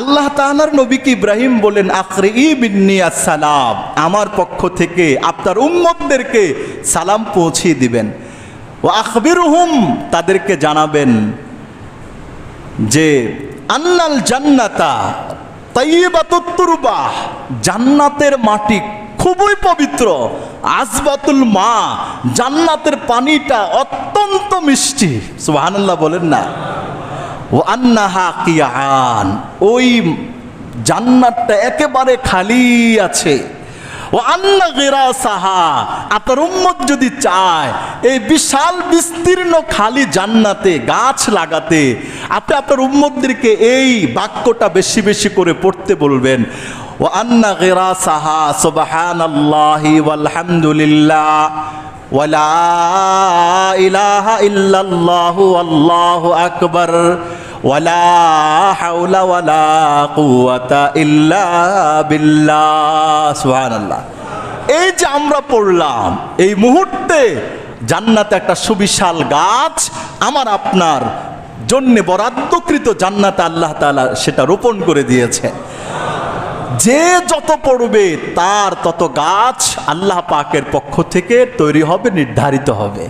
আল্লাহ তাআলার নবীকে ইব্রাহিম বলেন আখরে ই বিন্নি সালাম আমার পক্ষ থেকে আপনার উম্মতদেরকে সালাম পৌঁছিয়ে দিবেন। ও আখবির হুম তাদেরকে জানাবেন যে, আন্নাল জান্নাতা তাইবাতুত্তুরবা জান্নাতের মাটি খুবই পবিত্র। আসবাতুল মা, জান্নাতের পানিটা অত্যন্ত মিষ্টি। সুবহানাল্লাহ বলেন না। ও আন্নাহা কিয়ান। ওই জান্নাতটা একেবারে খালি আছে। ও আন্না গেরা সাহা আপনার উম্মত যদি চায়, এই বিশাল বিস্তীর্ণ খালি জান্নাতে গাছ লাগাতে, আপনি আপনার উম্মতদেরকে এই বাক্যটা বেশি বেশি করে পড়তে বলবেন ও আন্না গেরা সাহা সুবাহান আল্লাহি আলহামদুলিল্লাহ ওয়ালা ইলাহা ইল্লাল্লাহু আল্লাহু আকবার, ওয়ালা হাওলা ওয়ালা ইল্লা এই যে আমরা পড়লাম, এই মুহূর্তে জান্নাতে একটা সুবিশাল গাছ আমার আপনার জন্যে বরাদ্দকৃত জান্নাত আল্লাহ তালা সেটা রোপণ করে দিয়েছে। যে যত পড়বে তার তত গাছ আল্লাহ পাকের পক্ষ থেকে তৈরি হবে নির্ধারিত হবে।